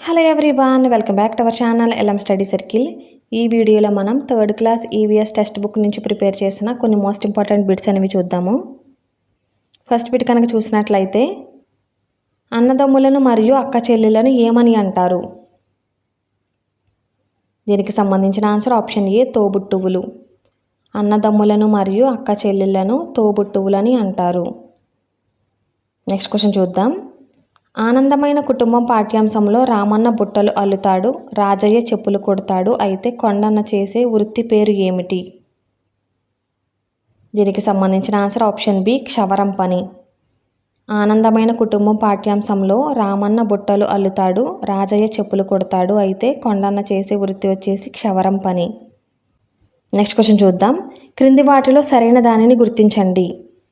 Hello everyone welcome back to our channel L M study circle ఈ వీడియోలో మనం third class E V S textbook నుంచి prepare చేసిన కొన్ని మోస్ట్ ఇంపార్టెంట్ బిట్స్ అనేవి చూద్దాము. ఫస్ట్ బిట్ కనుక చూసినట్లయితే అన్నదమ్ములను మరియు అక్క చెల్లెలను ఏమని అంటారు? దీనికి సంబంధించిన ఆన్సర్ ఆప్షన్ ఏ తోబుట్టువులు. అన్నదమ్ములను మరియు అక్క చెల్లెళ్ళను తోబుట్టువులని అంటారు. నెక్స్ట్ క్వశ్చన్ చూద్దాం. ఆనందమైన కుటుంబం పాఠ్యాంశంలో రామన్న బుట్టలు అల్లుతాడు రాజయ్య చెప్పులు కొడతాడు అయితే కొండన్న చేసే వృత్తి పేరు ఏమిటి? దీనికి సంబంధించిన ఆన్సర్ ఆప్షన్ బి క్షవరం పని. ఆనందమైన కుటుంబం పాఠ్యాంశంలో రామన్న బుట్టలు అల్లుతాడు రాజయ్య చెప్పులు కొడతాడు అయితే కొండన్న చేసే వృత్తి వచ్చేసి క్షవరం పని. నెక్స్ట్ క్వశ్చన్ చూద్దాం. క్రింది వాటిలో సరైన దానిని గుర్తించండి.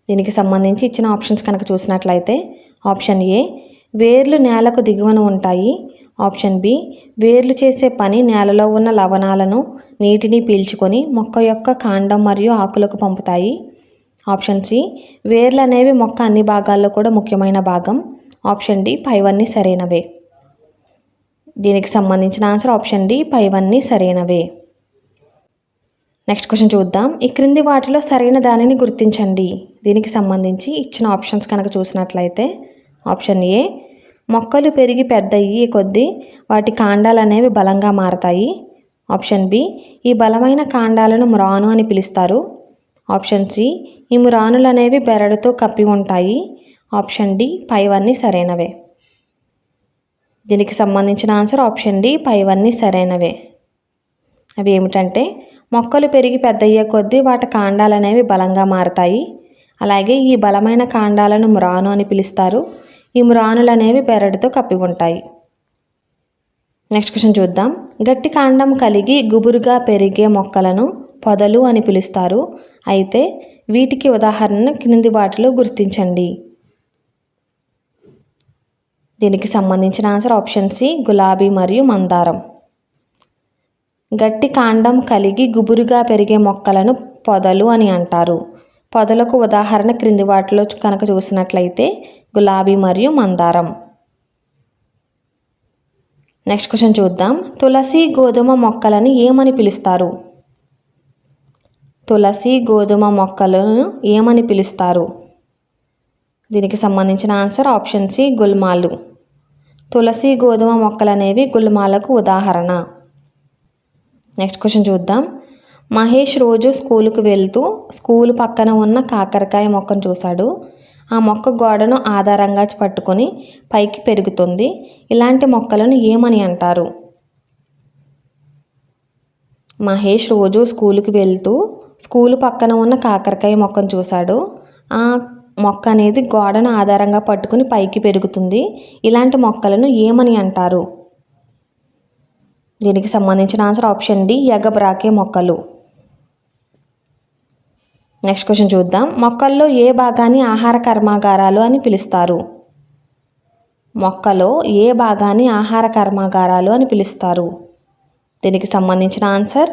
దీనికి సంబంధించి ఇచ్చిన ఆప్షన్స్ కనుక చూసినట్లయితే ఆప్షన్ ఏ వేర్లు నేలకు దిగువన ఉంటాయి. ఆప్షన్ బి వేర్లు చేసే పని నేలలో ఉన్న లవణాలను నీటిని పీల్చుకొని మొక్క యొక్క కాండం మరియు ఆకులకు పంపుతాయి. ఆప్షన్ సి వేర్లు అనేవి మొక్క అన్ని భాగాల్లో కూడా ముఖ్యమైన భాగం. ఆప్షన్ డి పైవన్నీ సరైనవే. దీనికి సంబంధించిన ఆన్సర్ ఆప్షన్ డి పైవన్నీ సరైనవే. నెక్స్ట్ క్వశ్చన్ చూద్దాం. ఈ క్రింది వాటిలో సరైన దానిని గుర్తించండి. దీనికి సంబంధించి ఇచ్చిన ఆప్షన్స్ కనుక చూసినట్లయితే ఆప్షన్ ఏ మొక్కలు పెరిగి పెద్దయ్యే కొద్దీ వాటి కాండాలు అనేవి బలంగా మారతాయి. ఆప్షన్ బి ఈ బలమైన కాండాలను మ్రాను అని పిలుస్తారు. ఆప్షన్ సి ఈ మ్రానులు అనేవి బెరడుతో కప్పి ఉంటాయి. ఆప్షన్ డి పైవన్నీ సరైనవే. దీనికి సంబంధించిన ఆన్సర్ ఆప్షన్ డి పైవన్నీ సరైనవే. అవి ఏమిటంటే మొక్కలు పెరిగి పెద్దయ్యే కొద్దీ వాటి కాండాలు అనేవి బలంగా మారతాయి. అలాగే ఈ బలమైన కాండాలను మ్రాను అని పిలుస్తారు. ఈ మ్రానులు అనేవి కప్పి ఉంటాయి. నెక్స్ట్ క్వశ్చన్ చూద్దాం. గట్టి కాండం కలిగి గుబురుగా పెరిగే మొక్కలను పొదలు అని పిలుస్తారు. అయితే వీటికి ఉదాహరణను క్రింది వాటిలో గుర్తించండి. దీనికి సంబంధించిన ఆన్సర్ ఆప్షన్ సి గులాబీ మరియు మందారం. గట్టి కాండం కలిగి గుబురుగా పెరిగే మొక్కలను పొదలు అని అంటారు. పొదలకు ఉదాహరణ క్రింది వాటిలో కనుక చూసినట్లయితే గులాబీ మరియు మందారం. నెక్స్ట్ క్వశ్చన్ చూద్దాం. తులసి గోధుమ మొక్కలను ఏమని పిలుస్తారు? తులసి గోధుమ మొక్కలను ఏమని పిలుస్తారు? దీనికి సంబంధించిన ఆన్సర్ ఆప్షన్ సి గుల్మాలు. తులసి గోధుమ మొక్కలు అనేవి గుల్మాలకు ఉదాహరణ. నెక్స్ట్ క్వశ్చన్ చూద్దాం. మహేష్ రోజు స్కూలుకు వెళ్తూ స్కూల్ పక్కన ఉన్న కాకరకాయ మొక్కను చూశాడు. ఆ మొక్క గోడను ఆధారంగా పట్టుకొని పైకి పెరుగుతుంది. ఇలాంటి మొక్కలను ఏమని అంటారు? మహేష్ రోజు స్కూలుకి వెళ్తూ స్కూల్ పక్కన ఉన్న కాకరకాయ మొక్కను చూశాడు. ఆ మొక్క అనేది గోడను ఆధారంగా పట్టుకుని పైకి పెరుగుతుంది. ఇలాంటి మొక్కలను ఏమని అంటారు? దీనికి సంబంధించిన ఆన్సర్ ఆప్షన్ డి ఎగబ్రాకే మొక్కలు. నెక్స్ట్ క్వశ్చన్ చూద్దాం. మొక్కల్లో ఏ భాగాన్ని ఆహార కర్మాగారాలు అని పిలుస్తారు? మొక్కలో ఏ భాగాన్ని ఆహార కర్మాగారాలు అని పిలుస్తారు? దీనికి సంబంధించిన ఆన్సర్?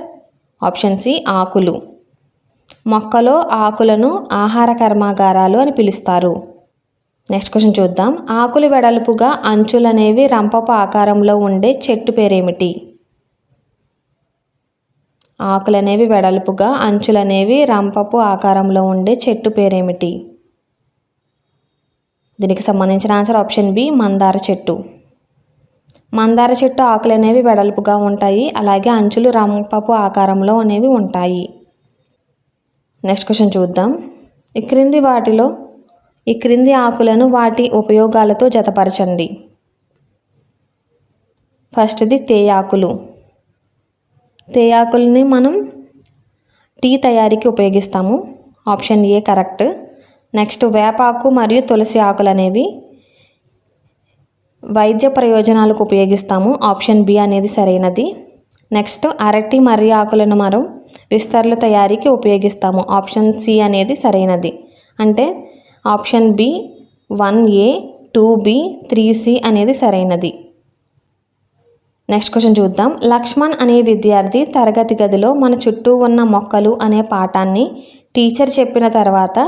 ఆప్షన్ సి ఆకులు. మొక్కలో ఆకులను ఆహార కర్మాగారాలు అని పిలుస్తారు. నెక్స్ట్ క్వశ్చన్ చూద్దాం. ఆకులు వెడల్పుగా అంచులనేవి రంపపు ఆకారంలో ఉండే చెట్టు పేరేమిటి? ఆకులనేవి వెడల్పుగా అంచులనేవి రంపపు ఆకారంలో ఉండే చెట్టు పేరేమిటి? దీనికి సంబంధించిన ఆన్సర్ ఆప్షన్ బి మందార చెట్టు. మందార చెట్టు ఆకులు అనేవి వెడల్పుగా ఉంటాయి అలాగే అంచులు రంపపు ఆకారంలో అనేవి ఉంటాయి. నెక్స్ట్ క్వశ్చన్ చూద్దాం. ఈ క్రింది వాటిలో ఈ క్రింది ఆకులను వాటి ఉపయోగాలతో జతపరచండి. ఫస్ట్ది తేయాకులు. తేయాకుల్ని మనం టీ తయారీకి ఉపయోగిస్తాము. Option A correct. నెక్స్ట్ వేపాకు మరియు తులసి ఆకులు అనేవి వైద్య ప్రయోజనాలకు ఉపయోగిస్తాము. ఆప్షన్ బి అనేది సరైనది. నెక్స్ట్ అరటి మర్రి ఆకులను మనం విస్తరల తయారీకి ఉపయోగిస్తాము. ఆప్షన్ సి అనేది సరైనది. అంటే option B one A two B three C అనేది సరైనది. నెక్స్ట్ క్వశ్చన్ చూద్దాం. లక్ష్మణ్ అనే విద్యార్థి తరగతి గదిలో మన చుట్టూ ఉన్న మొక్కలు అనే పాఠాన్ని టీచర్ చెప్పిన తర్వాత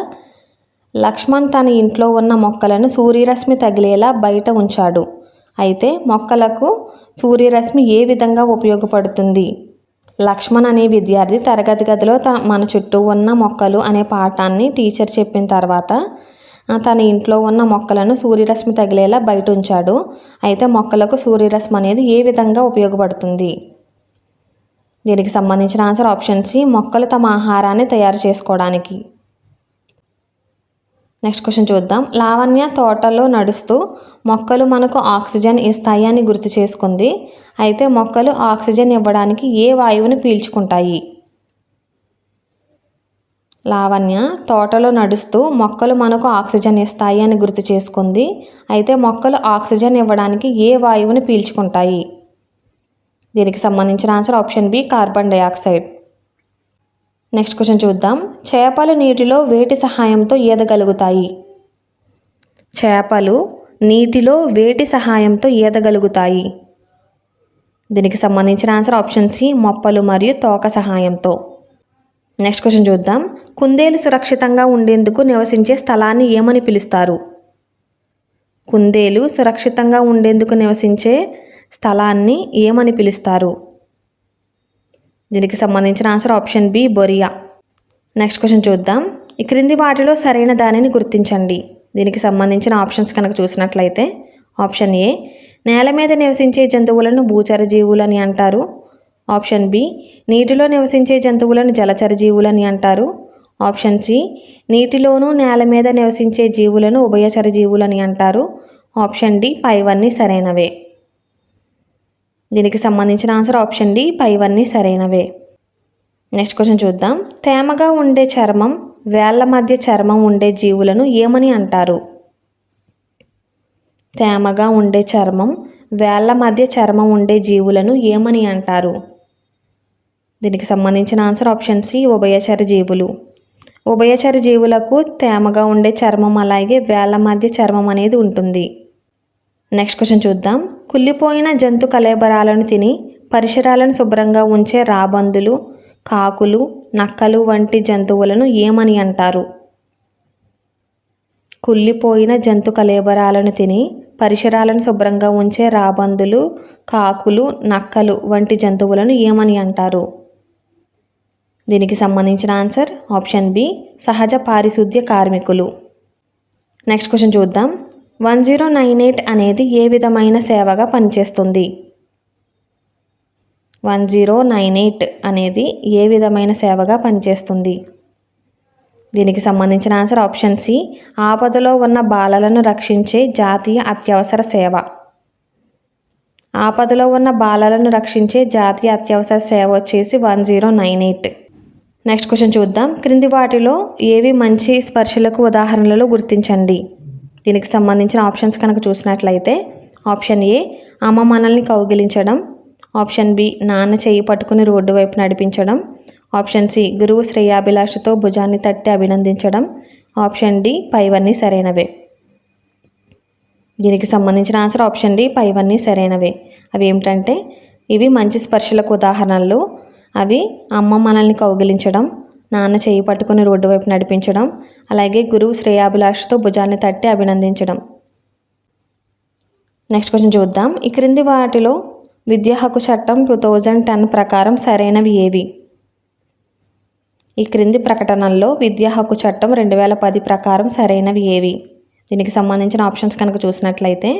లక్ష్మణ్ తన ఇంట్లో ఉన్న మొక్కలను సూర్యరశ్మి తగిలేలా బయట ఉంచాడు. అయితే మొక్కలకు సూర్యరశ్మి ఏ విధంగా ఉపయోగపడుతుంది? లక్ష్మణ్ అనే విద్యార్థి తరగతి గదిలో తన మన చుట్టూ ఉన్న మొక్కలు అనే పాఠాన్ని టీచర్ చెప్పిన తర్వాత తన ఇంట్లో ఉన్న మొక్కలను సూర్యరశ్మి తగిలేలా బయట ఉంచాడు అయితే మొక్కలకు సూర్యరశ్మి అనేది ఏ విధంగా ఉపయోగపడుతుంది? దీనికి సంబంధించిన ఆన్సర్ ఆప్షన్ సి మొక్కలు తమ ఆహారాన్ని తయారు చేసుకోవడానికి. నెక్స్ట్ క్వశ్చన్ చూద్దాం. లావణ్య తోటలో నడుస్తూ మొక్కలు మనకు ఆక్సిజన్ ఇస్తాయి అని గుర్తు చేసుకుంది. అయితే మొక్కలు ఆక్సిజన్ ఇవ్వడానికి ఏ వాయువుని పీల్చుకుంటాయి? లావణ్య తోటలో నడుస్తూ మొక్కలు మనకు ఆక్సిజన్ ఇస్తాయి అని గుర్తు చేసుకుంది. అయితే మొక్కలు ఆక్సిజన్ ఇవ్వడానికి ఏ వాయువుని పీల్చుకుంటాయి? దీనికి సంబంధించిన answer option B carbon dioxide next question చూద్దాం. చేపలు నీటిలో వేటి సహాయంతో ఈదగలుగుతాయి? చేపలు నీటిలో వేటి సహాయంతో ఈదగలుగుతాయి. దీనికి సంబంధించిన ఆన్సర్ ఆప్షన్ సి మొప్పలు మరియు తోక సహాయంతో. నెక్స్ట్ క్వశ్చన్ చూద్దాం. కుందేలు సురక్షితంగా ఉండేందుకు నివసించే స్థలాన్ని ఏమని పిలుస్తారు? కుందేలు సురక్షితంగా ఉండేందుకు నివసించే స్థలాన్ని ఏమని పిలుస్తారు? దీనికి సంబంధించిన ఆన్సర్ ఆప్షన్ బి బొరియా. నెక్స్ట్ క్వశ్చన్ చూద్దాం. ఈ క్రింది వాటిలో సరైన దానిని గుర్తించండి. దీనికి సంబంధించిన ఆప్షన్స్ కనుక చూసినట్లయితే ఆప్షన్ ఏ నేల మీద నివసించే జంతువులను భూచర జీవులని అంటారు. ఆప్షన్ బి నీటిలో నివసించే జంతువులను జలచర జీవులని అంటారు. ఆప్షన్ సి నీటిలోనూ నేల మీద నివసించే జీవులను ఉభయచర జీవులని అంటారు. ఆప్షన్ డి పైవన్నీ సరైనవే. దీనికి సంబంధించిన ఆన్సర్ ఆప్షన్ డి పైవన్నీ సరైనవే. నెక్స్ట్ క్వశ్చన్ చూద్దాం. తేమగా ఉండే చర్మం వేళ్ళ మధ్య చర్మం ఉండే జీవులను ఏమని అంటారు? తేమగా ఉండే చర్మం వేళ్ళ మధ్య చర్మం ఉండే జీవులను ఏమని అంటారు? దీనికి సంబంధించిన ఆన్సర్ ఆప్షన్ సి ఉభయచర జీవులు. ఉభయచర జీవులకు తేమగా ఉండే చర్మం అలాగే వేళ్ళ మధ్య చర్మం అనేది ఉంటుంది. నెక్స్ట్ క్వశ్చన్ చూద్దాం. కుళ్ళిపోయిన జంతు కలేబరాలను తిని పరిసరాలను శుభ్రంగా ఉంచే రాబందులు కాకులు నక్కలు వంటి జంతువులను ఏమని అంటారు? కుళ్ళిపోయిన జంతు కలేబరాలను తిని పరిసరాలను శుభ్రంగా ఉంచే రాబందులు కాకులు నక్కలు వంటి జంతువులను ఏమని అంటారు? దీనికి సంబంధించిన ఆన్సర్ ఆప్షన్ బి సహజ పారిశుద్ధ్య కార్మికులు. నెక్స్ట్ క్వశ్చన్ చూద్దాం. వన్ జీరో నైన్ ఎయిట్ అనేది ఏ విధమైన సేవగా పనిచేస్తుంది? వన్ జీరో నైన్ ఎయిట్ అనేది ఏ విధమైన సేవగా పనిచేస్తుంది? దీనికి సంబంధించిన ఆన్సర్ ఆప్షన్ సి ఆపదలో ఉన్న బాలలను రక్షించే జాతీయ అత్యవసర సేవ. ఆపదలో ఉన్న బాలలను రక్షించే జాతీయ అత్యవసర సేవ వచ్చేసి one zero nine eight. Next question చూద్దాం. క్రింది వాటిలో ఏవి మంచి స్పర్శలకు ఉదాహరణలు గుర్తించండి? దీనికి సంబంధించిన ఆప్షన్స్ కనుక చూసినట్లయితే ఆప్షన్ ఏ అమ్మ మనల్ని కౌగిలించడం. ఆప్షన్ బి నాన్న చేయి పట్టుకుని రోడ్డు వైపు నడిపించడం. ఆప్షన్ సి గురువు శ్రేయాభిలాషతో భుజాన్ని తట్టి అభినందించడం. ఆప్షన్ డి పైవన్నీ సరైనవే. దీనికి సంబంధించిన ఆన్సర్ ఆప్షన్ డి పైవన్నీ సరైనవే. అవి ఏమిటంటే ఇవి మంచి స్పర్శలకు ఉదాహరణలు. అవి అమ్మ మనల్ని కౌగిలించడం నాన్న చేయి పట్టుకుని రోడ్డు వైపు నడిపించడం అలాగే గురువు శ్రేయాభిలాషతో భుజాన్ని తట్టి అభినందించడం. నెక్స్ట్ క్వశ్చన్ చూద్దాం. ఈ క్రింది వాటిలో విద్యా హక్కు చట్టం టూ థౌజండ్ టెన్ ప్రకారం సరైనవి ఏవి? ఈ క్రింది ప్రకటనల్లో విద్యా హక్కు చట్టం రెండు వేల పది ప్రకారం సరైనవి ఏవి? దీనికి సంబంధించిన ఆప్షన్స్ కనుక చూసినట్లయితే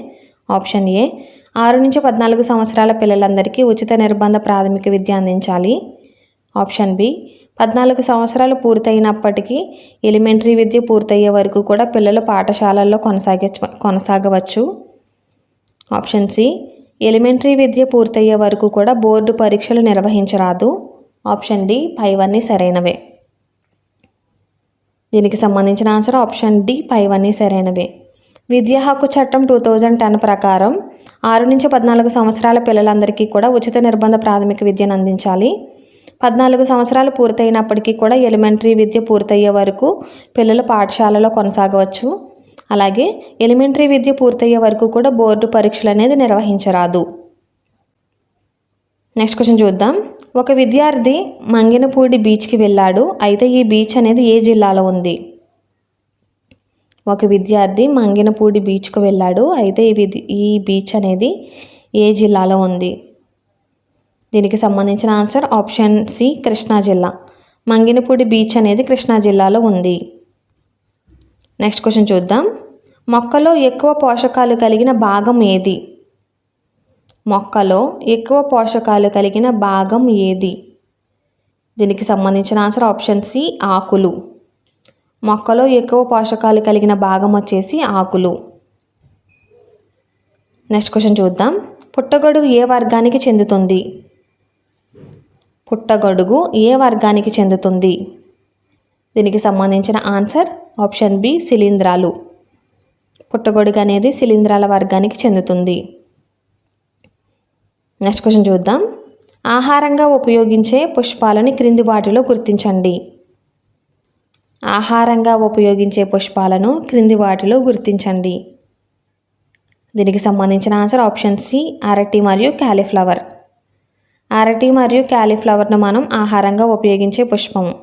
ఆప్షన్ ఏ. ఆరు నుంచి పద్నాలుగు సంవత్సరాల పిల్లలందరికీ ఉచిత నిర్బంధ ప్రాథమిక విద్య అందించాలి. Option B. పద్నాలుగు సంవత్సరాలు పూర్తయినప్పటికీ ఎలిమెంటరీ విద్య పూర్తయ్యే వరకు కూడా పిల్లలు పాఠశాలల్లో కొనసాగ కొనసాగవచ్చు. Option C. ఎలిమెంటరీ విద్య పూర్తయ్యే వరకు కూడా బోర్డు పరీక్షలు నిర్వహించరాదు. Option D. పైవన్నీ సరైనవే. దీనికి సంబంధించిన ఆన్సర్ ఆప్షన్ డి. పైవన్నీ సరైనవే. విద్యా హక్కు చట్టం టూ థౌజండ్ టెన్ ప్రకారం ఆరు నుంచి పద్నాలుగు సంవత్సరాల పిల్లలందరికీ కూడా ఉచిత నిర్బంధ ప్రాథమిక విద్యను అందించాలి. పద్నాలుగు సంవత్సరాలు పూర్తయినప్పటికీ కూడా ఎలిమెంటరీ విద్య పూర్తయ్యే వరకు పిల్లలు పాఠశాలలో కొనసాగవచ్చు. అలాగే ఎలిమెంటరీ విద్య పూర్తయ్యే వరకు కూడా బోర్డు పరీక్షలు అనేది నిర్వహించరాదు. నెక్స్ట్ క్వశ్చన్ చూద్దాం. ఒక విద్యార్థి మంగినపూడి బీచ్కి వెళ్ళాడు. అయితే ఈ బీచ్ అనేది ఏ జిల్లాలో ఉంది? ఒక విద్యార్థి మంగినపూడి బీచ్కు వెళ్ళాడు. అయితే ఈ ఈ బీచ్ అనేది ఏ జిల్లాలో ఉంది? దీనికి సంబంధించిన ఆన్సర్ ఆప్షన్ సి కృష్ణా జిల్లా. మంగినపూడి బీచ్ అనేది కృష్ణా జిల్లాలో ఉంది. నెక్స్ట్ క్వశ్చన్ చూద్దాం. మొక్కలో ఎక్కువ పోషకాలు కలిగిన భాగం ఏది? మొక్కలో ఎక్కువ పోషకాలు కలిగిన భాగం ఏది? దీనికి సంబంధించిన ఆన్సర్ ఆప్షన్ సి ఆకులు. మొక్కలో ఎక్కువ పోషకాలు కలిగిన భాగం వచ్చేసి ఆకులు. నెక్స్ట్ క్వశ్చన్ చూద్దాం. పుట్టగొడుగు ఏ వర్గానికి చెందుతుంది? పుట్టగొడుగు ఏ వర్గానికి చెందుతుంది? దీనికి సంబంధించిన ఆన్సర్ ఆప్షన్ బి శిలీంధ్రాలు. పుట్టగొడుగు అనేది శిలీంధ్రాల వర్గానికి చెందుతుంది. నెక్స్ట్ క్వశ్చన్ చూద్దాం. ఆహారంగా ఉపయోగించే పుష్పాలను క్రింది వాటిలో గుర్తించండి. ఆహారంగా ఉపయోగించే పుష్పాలను క్రింది వాటిలో గుర్తించండి. దీనికి సంబంధించిన ఆన్సర్ ఆప్షన్ సి అరటి మరియు క్యాలీఫ్లవర్. అరటి మరియు క్యాలీఫ్లవర్ను మనం ఆహారంగా ఉపయోగించే పుష్పము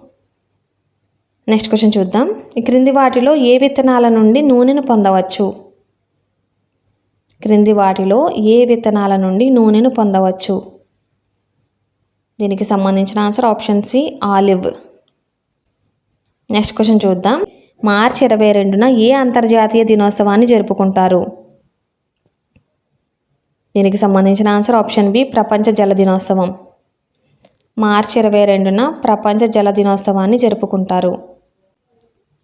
నెక్స్ట్ క్వశ్చన్ చూద్దాం. ఈ క్రింది వాటిలో ఏ విత్తనాల నుండి నూనెను పొందవచ్చు? క్రింది వాటిలో ఏ విత్తనాల నుండి నూనెను పొందవచ్చు? దీనికి సంబంధించిన answer option C olive. Next question చూద్దాం. మార్చి ఇరవై రెండున ఏ అంతర్జాతీయ దినోత్సవాన్ని జరుపుకుంటారు? దీనికి సంబంధించిన ఆన్సర్ ఆప్షన్ బి ప్రపంచ జల దినోత్సవం. మార్చి ఇరవై రెండున ప్రపంచ జల దినోత్సవాన్ని జరుపుకుంటారు.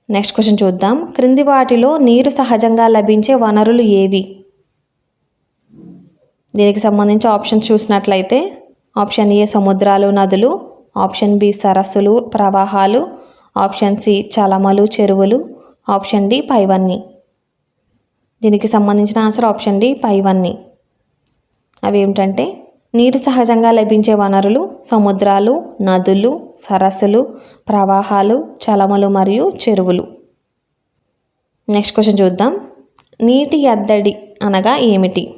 నెక్స్ట్ క్వశ్చన్ చూద్దాం. క్రింది వాటిలో నీరు సహజంగా లభించే వనరులు ఏవి? దీనికి సంబంధించి ఆప్షన్స్ చూసినట్లయితే ఆప్షన్ ఏ సముద్రాలు నదులు ఆప్షన్ బి సరస్సులు ప్రవాహాలు ఆప్షన్ సి చలమలు చెరువులు ఆప్షన్ డి పైవన్నీ. దీనికి సంబంధించిన ఆన్సర్ ఆప్షన్ డి పైవన్నీ. అవి ఏమిటంటే నీరు సహజంగా లభించే వనరులు సముద్రాలు నదులు సరస్సులు ప్రవాహాలు చలమలు మరియు చెరువులు. నెక్స్ట్ క్వశ్చన్ చూద్దాం. నీటి ఎద్దడి అనగా ఏమిటి?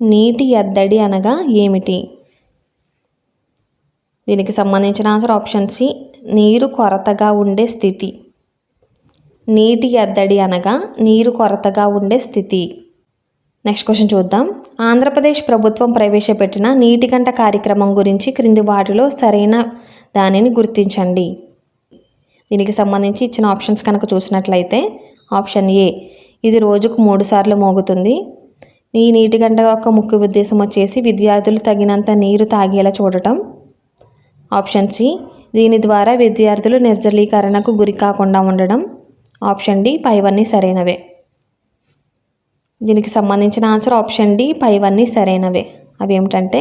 నీటి ఎద్దడి అనగా ఏమిటి? దీనికి సంబంధించిన ఆన్సర్ ఆప్షన్ సి నీరు కొరతగా ఉండే స్థితి. నీటి ఎద్దడి అనగా నీరు కొరతగా ఉండే స్థితి. నెక్స్ట్ క్వశ్చన్ చూద్దాం. ఆంధ్రప్రదేశ్ ప్రభుత్వం ప్రవేశపెట్టిన నీటి గంట కార్యక్రమం గురించి క్రింది వాటిలో సరైన దానిని గుర్తించండి. దీనికి సంబంధించి ఇచ్చిన ఆప్షన్స్ కనుక చూసినట్లయితే ఆప్షన్ ఏ ఇది రోజుకు మూడు సార్లు మోగుతుంది. ఈ నీటి గంట యొక్క ముఖ్య ఉద్దేశం వచ్చేసి విద్యార్థులు తగినంత నీరు తాగేలా చూడటం. ఆప్షన్ సి దీని ద్వారా విద్యార్థులు నిర్జలీకరణకు గురి కాకుండా ఉండడం. ఆప్షన్ డి పైవన్నీ సరైనవే. దీనికి సంబంధించిన ఆన్సర్ ఆప్షన్ డి పైవన్నీ సరైనవే. అవి ఏమిటంటే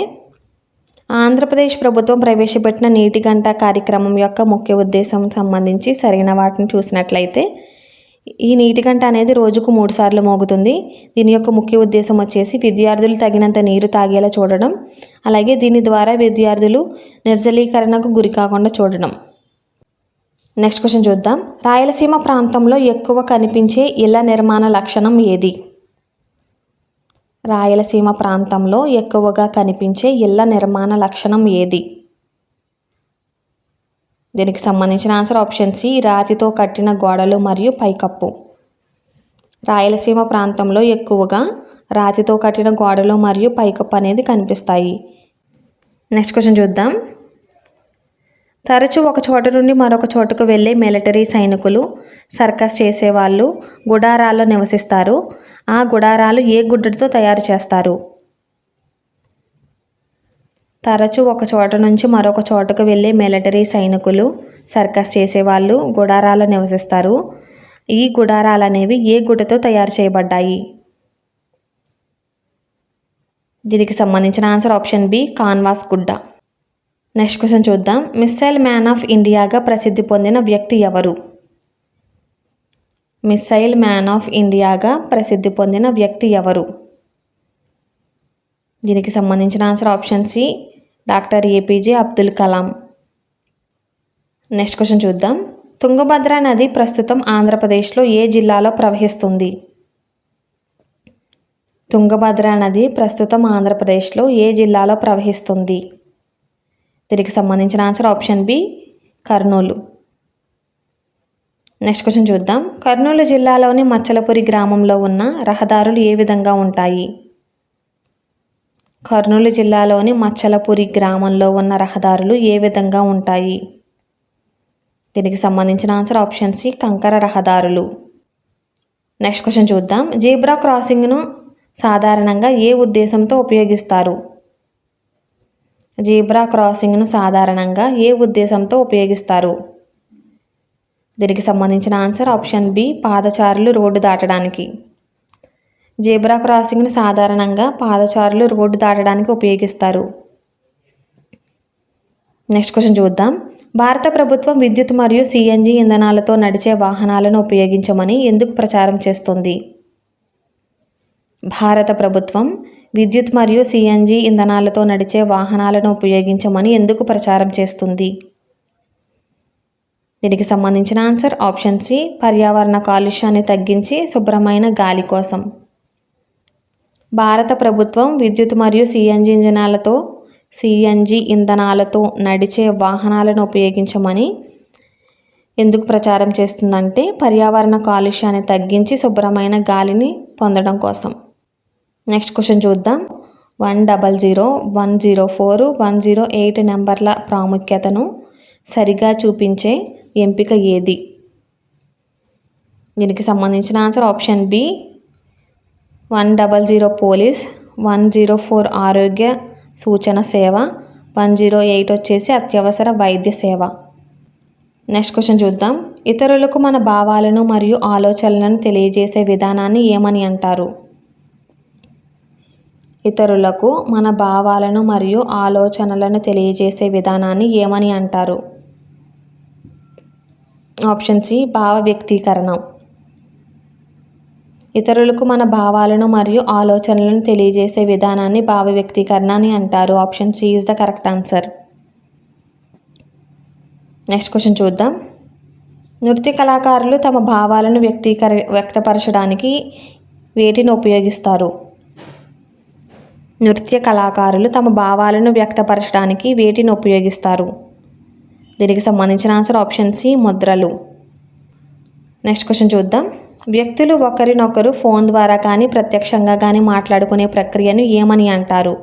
ఆంధ్రప్రదేశ్ ప్రభుత్వం ప్రవేశపెట్టిన నీటి గంట కార్యక్రమం యొక్క ముఖ్య ఉద్దేశం సంబంధించి సరైన వాటిని చూసినట్లయితే ఈ నీటి గంట అనేది రోజుకు మూడు సార్లు మోగుతుంది. దీని యొక్క ముఖ్య ఉద్దేశం వచ్చేసి విద్యార్థులు తగినంత నీరు తాగేలా చూడడం. అలాగే దీని ద్వారా విద్యార్థులు నిర్జలీకరణకు గురి కాకుండా చూడడం. నెక్స్ట్ క్వశ్చన్ చూద్దాం. రాయలసీమ ప్రాంతంలో ఎక్కువ కనిపించే ఇళ్ళ నిర్మాణ లక్షణం ఏది? రాయలసీమ ప్రాంతంలో ఎక్కువగా కనిపించే ఇళ్ళ నిర్మాణ లక్షణం ఏది? దీనికి సంబంధించిన ఆన్సర్ ఆప్షన్ సి రాతితో కట్టిన గోడలు మరియు పైకప్పు. రాయలసీమ ప్రాంతంలో ఎక్కువగా రాతితో కట్టిన గోడలు మరియు పైకప్పు అనేది కనిపిస్తాయి. నెక్స్ట్ క్వశ్చన్ చూద్దాం. తరచూ ఒక చోట నుండి మరొక చోటుకు వెళ్ళే మిలిటరీ సైనికులు సర్కస్ చేసేవాళ్ళు గుడారాల్లో నివసిస్తారు. ఆ గుడారాలు ఏ గుడ్డతో తయారు చేస్తారు? తరచూ ఒక చోట నుంచి మరొక చోటకు వెళ్ళే మిలిటరీ సైనికులు సర్కస్ చేసేవాళ్ళు గుడారాలు నివసిస్తారు. ఈ గుడారాలు అనేవి ఏ గుడ్డతో తయారు చేయబడ్డాయి? దీనికి సంబంధించిన ఆన్సర్ ఆప్షన్ బి కాన్వాస్ గుడ్డ. నెక్స్ట్ క్వశ్చన్ చూద్దాం. మిస్సైల్ మ్యాన్ ఆఫ్ ఇండియాగా ప్రసిద్ధి పొందిన వ్యక్తి ఎవరు? మిస్సైల్ మ్యాన్ ఆఫ్ ఇండియాగా ప్రసిద్ధి పొందిన వ్యక్తి ఎవరు? దీనికి సంబంధించిన answer option C doctor A P J Abdul Kalam. Next question చూద్దాం. తుంగభద్ర నది ప్రస్తుతం ఆంధ్రప్రదేశ్లో ఏ జిల్లాలో ప్రవహిస్తుంది? తుంగభద్ర నది ప్రస్తుతం ఆంధ్రప్రదేశ్లో ఏ జిల్లాలో ప్రవహిస్తుంది? దీనికి సంబంధించిన answer option B Kurnool. Next question చూద్దాం. కర్నూలు జిల్లాలోని మచ్చలపురి గ్రామంలో ఉన్న రహదారులు ఏ విధంగా ఉంటాయి? కర్నూలు జిల్లాలోని మచ్చలపురి గ్రామంలో ఉన్న రహదారులు ఏ విధంగా ఉంటాయి? దీనికి సంబంధించిన ఆన్సర్ ఆప్షన్ సి కంకర రహదారులు. నెక్స్ట్ క్వశ్చన్ చూద్దాం. జీబ్రా క్రాసింగ్ను సాధారణంగా ఏ ఉద్దేశంతో ఉపయోగిస్తారు? జీబ్రా క్రాసింగ్ను సాధారణంగా ఏ ఉద్దేశంతో ఉపయోగిస్తారు? దీనికి సంబంధించిన ఆన్సర్ ఆప్షన్ బి పాదచారులు రోడ్డు దాటడానికి. జీబ్రా క్రాసింగ్ను సాధారణంగా పాదచారులు రోడ్డు దాటడానికి ఉపయోగిస్తారు. నెక్స్ట్ క్వశ్చన్ చూద్దాం. భారత ప్రభుత్వం విద్యుత్ మరియు సిఎన్జి ఇంధనాలతో నడిచే వాహనాలను ఉపయోగించమని ఎందుకు ప్రచారం చేస్తుంది? భారత ప్రభుత్వం విద్యుత్ మరియు సిఎన్జి ఇంధనాలతో నడిచే వాహనాలను ఉపయోగించమని ఎందుకు ప్రచారం చేస్తుంది? దీనికి సంబంధించిన ఆన్సర్ ఆప్షన్ సి పర్యావరణ కాలుష్యాన్ని తగ్గించి శుభ్రమైన గాలి కోసం. భారత ప్రభుత్వం విద్యుత్ మరియు సిఎన్జి ఇంజనాలతో సిఎన్జి ఇంధనాలతో నడిచే వాహనాలను ఉపయోగించమని ఎందుకు ప్రచారం చేస్తుందంటే పర్యావరణ కాలుష్యాన్ని తగ్గించి శుభ్రమైన గాలిని పొందడం కోసం. నెక్స్ట్ క్వశ్చన్ చూద్దాం. One double zero one zero four one zero eight నెంబర్ల ప్రాముఖ్యతను సరిగా చూపించే ఎంపిక ఏది? దీనికి సంబంధించిన answer option B one double zero police one zero four ఆరోగ్య సూచన సేవ వన్ జీరో ఎయిట్ వచ్చేసి అత్యవసర వైద్య సేవ. నెక్స్ట్ క్వశ్చన్ చూద్దాం. ఇతరులకు మన భావాలను మరియు ఆలోచనలను తెలియజేసే విధానాన్ని ఏమని అంటారు? ఇతరులకు మన భావాలను మరియు ఆలోచనలను తెలియజేసే విధానాన్ని ఏమని అంటారు? ఆప్షన్ సి భావ వ్యక్తీకరణ. ఇతరులకు మన భావాలను మరియు ఆలోచనలను తెలియజేసే విధానాన్ని భావ వ్యక్తీకరణ అని అంటారు. Option C is the correct answer. Next question చూద్దాం. నృత్య కళాకారులు తమ భావాలను వ్యక్తీకర వ్యక్తపరచడానికి వేటిని ఉపయోగిస్తారు? నృత్య కళాకారులు తమ భావాలను వ్యక్తపరచడానికి వేటిని ఉపయోగిస్తారు? దీనికి సంబంధించిన ఆన్సర్ ఆప్షన్ సి ముద్రలు. నెక్స్ట్ క్వశ్చన్ చూద్దాం. వ్యక్తులు ఒకరినొకరు ఫోన్ ద్వారా కానీ ప్రత్యక్షంగా కానీ మాట్లాడుకునే ప్రక్రియను ఏమని అంటారు?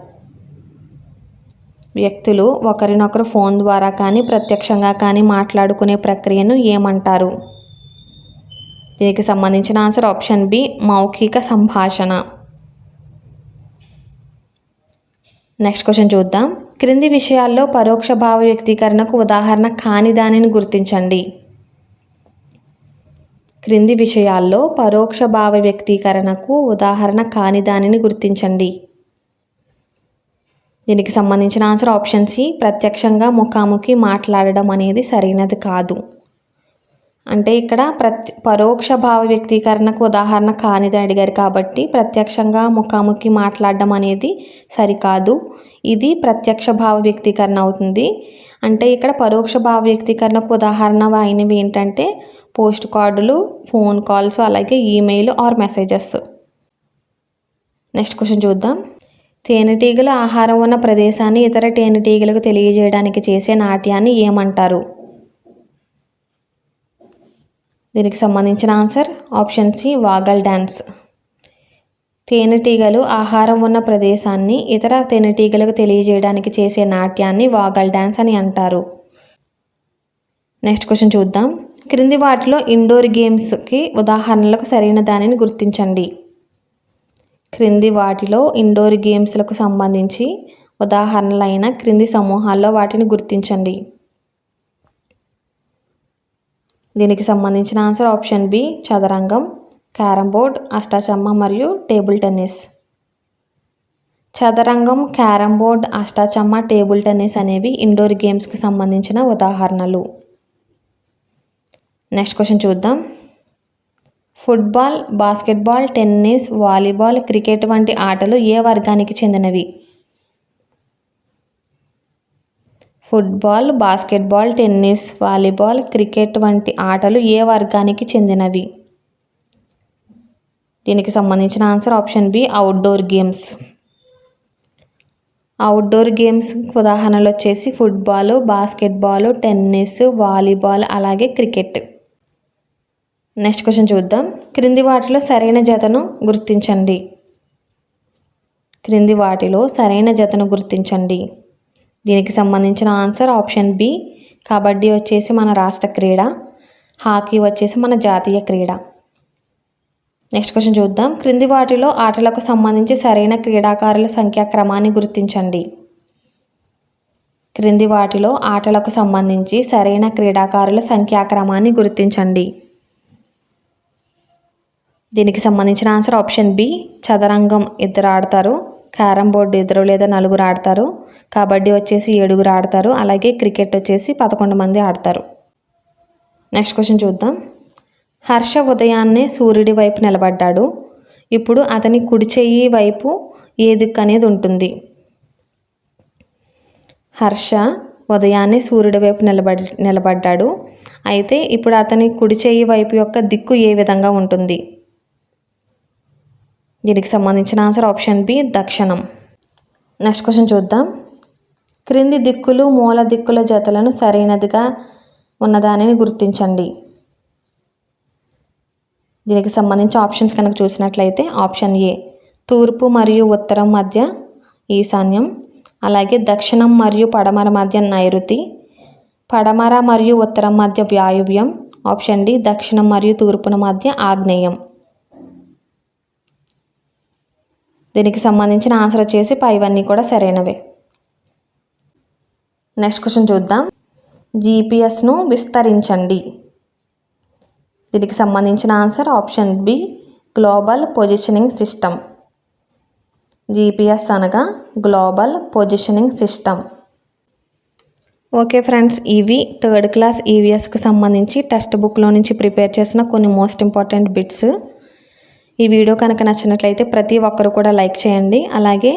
వ్యక్తులు ఒకరినొకరు ఫోన్ ద్వారా కానీ ప్రత్యక్షంగా కానీ మాట్లాడుకునే ప్రక్రియను ఏమంటారు? దీనికి సంబంధించిన ఆన్సర్ ఆప్షన్ బి మౌఖిక సంభాషణ. నెక్స్ట్ క్వశ్చన్ చూద్దాం. క్రింది విషయాల్లో పరోక్ష భావ వ్యక్తీకరణకు ఉదాహరణ కాని దానిని గుర్తించండి. క్రింది విషయాల్లో పరోక్ష భావ వ్యక్తీకరణకు ఉదాహరణ కాని దానిని గుర్తించండి. దీనికి సంబంధించిన ఆన్సర్ ఆప్షన్ సి ప్రత్యక్షంగా ముఖాముఖి మాట్లాడడం అనేది సరైనది కాదు. అంటే ఇక్కడ ప్రత్య పరోక్ష భావ వ్యక్తీకరణకు ఉదాహరణ కానిది అడిగారు కాబట్టి ప్రత్యక్షంగా ముఖాముఖి మాట్లాడడం అనేది సరికాదు. ఇది ప్రత్యక్ష భావ వ్యక్తీకరణ అవుతుంది. అంటే ఇక్కడ పరోక్ష భావ వ్యక్తీకరణకు ఉదాహరణ అయినవి ఏంటంటే పోస్ట్ కార్డులు ఫోన్ కాల్స్ అలాగే email or messages. Next question చూద్దాం. తేనెటీగలు ఆహారం ఉన్న ప్రదేశాన్ని ఇతర తేనెటీగలకు తెలియజేయడానికి చేసే నాట్యాన్ని ఏమంటారు? దీనికి సంబంధించిన answer option C waggle dance. తేనెటీగలు ఆహారం ఉన్న ప్రదేశాన్ని ఇతర తేనెటీగలకు తెలియజేయడానికి చేసే నాట్యాన్ని వాగల్ డ్యాన్స్ అని అంటారు. నెక్స్ట్ క్వశ్చన్ చూద్దాం. క్రింది వాటిలో ఇండోర్ గేమ్స్కి ఉదాహరణలకు సరైన దానిని గుర్తించండి. క్రింది వాటిలో ఇండోర్ గేమ్స్లకు సంబంధించి ఉదాహరణలైన క్రింది సమూహాల్లో వాటిని గుర్తించండి. దీనికి సంబంధించిన ఆన్సర్ ఆప్షన్ బి చదరంగం క్యారం బోర్డ్ అష్టాచమ్మ మరియు టేబుల్ టెన్నిస్. చదరంగం క్యారం బోర్డ్ అష్టాచమ్మ టేబుల్ టెన్నిస్ అనేవి ఇండోర్ గేమ్స్కి సంబంధించిన ఉదాహరణలు. నెక్స్ట్ క్వశ్చన్ చూద్దాం. Football basketball tennis volleyball cricket వంటి ఆటలు ఏ వర్గానికి చెందినవి? Football basketball tennis volleyball cricket వంటి ఆటలు ఏ వర్గానికి చెందినవి? దీనికి సంబంధించిన answer option B outdoor games outdoor games ఉదాహరణలు వచ్చేసి ఫుట్బాల్ బాస్కెట్బాల్ టెన్నిస్ వాలీబాల్ అలాగే క్రికెట్. నెక్స్ట్ క్వశ్చన్ చూద్దాం. క్రింది వాటిలో సరైన జతను గుర్తించండి. క్రింది వాటిలో సరైన జతను గుర్తించండి. దీనికి సంబంధించిన ఆన్సర్ ఆప్షన్ బి. కబడ్డీ వచ్చేసి మన రాష్ట్ర క్రీడ. హాకీ వచ్చేసి మన జాతీయ క్రీడ. నెక్స్ట్ క్వశ్చన్ చూద్దాం. క్రింది వాటిలో ఆటలకు సంబంధించి సరైన క్రీడాకారుల సంఖ్యా క్రమాన్ని గుర్తించండి. క్రింది వాటిలో ఆటలకు సంబంధించి సరైన క్రీడాకారుల సంఖ్యాక్రమాన్ని గుర్తించండి. దీనికి సంబంధించిన ఆన్సర్ ఆప్షన్ బి చదరంగం ఇద్దరు ఆడతారు క్యారం బోర్డు ఇద్దరు లేదా నలుగురు ఆడతారు కబడ్డీ వచ్చేసి ఏడుగురు ఆడతారు అలాగే క్రికెట్ వచ్చేసి పదకొండు మంది ఆడతారు. నెక్స్ట్ క్వశ్చన్ చూద్దాం. హర్ష ఉదయాన్నే సూర్యుడి వైపు నిలబడ్డాడు. ఇప్పుడు అతని కుడి చెయ్యి వైపు ఏ దిక్కు అనేది ఉంటుంది? హర్ష ఉదయాన్నే సూర్యుడి వైపు నిలబడి నిలబడ్డాడు. అయితే ఇప్పుడు అతని కుడి చెయ్యి వైపు యొక్క దిక్కు ఏ విధంగా ఉంటుంది? దీనికి సంబంధించిన ఆన్సర్ ఆప్షన్ బి దక్షిణం. నెక్స్ట్ క్వశ్చన్ చూద్దాం. క్రింది దిక్కులు మూల దిక్కుల జతలను సరైనదిగా ఉన్నదానిని గుర్తించండి. దీనికి సంబంధించి ఆప్షన్స్ కనుక చూసినట్లయితే ఆప్షన్ ఏ తూర్పు మరియు ఉత్తరం మధ్య ఈశాన్యం అలాగే దక్షిణం మరియు పడమర మధ్య నైరుతి పడమర మరియు ఉత్తరం మధ్య వాయువ్యం ఆప్షన్ డి దక్షిణం మరియు తూర్పున మధ్య ఆగ్నేయం. దీనికి సంబంధించిన ఆన్సర్ వచ్చేసి పైవన్నీ కూడా సరైనవే. నెక్స్ట్ క్వశ్చన్ చూద్దాం. జీపీఎస్ను విస్తరించండి. దీనికి సంబంధించిన answer option B global positioning system GPS అనగా global positioning system okay friends ఇవి థర్డ్ క్లాస్ ఈవీఎస్కు సంబంధించి టెక్స్ట్ బుక్లో నుంచి ప్రిపేర్ చేసిన కొన్ని మోస్ట్ ఇంపార్టెంట్ బిట్స్ ఈ వీడియో కనుక నచ్చినట్లయితే ప్రతి ఒక్కరు కూడా లైక్ చేయండి. అలాగే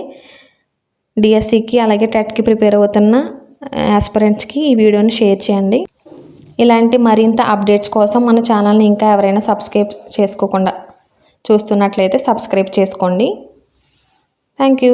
డిఎస్సికి అలాగే టెట్కి ప్రిపేర్ అవుతున్న ఆస్పిరెంట్స్కి ఈ వీడియోని షేర్ చేయండి. ఇలాంటి మరింత అప్డేట్స్ కోసం మన ఛానల్ని ఇంకా ఎవరైనా సబ్స్క్రైబ్ చేసుకోకుండా చూస్తున్నట్లయితే సబ్స్క్రైబ్ చేసుకోండి. Thank you.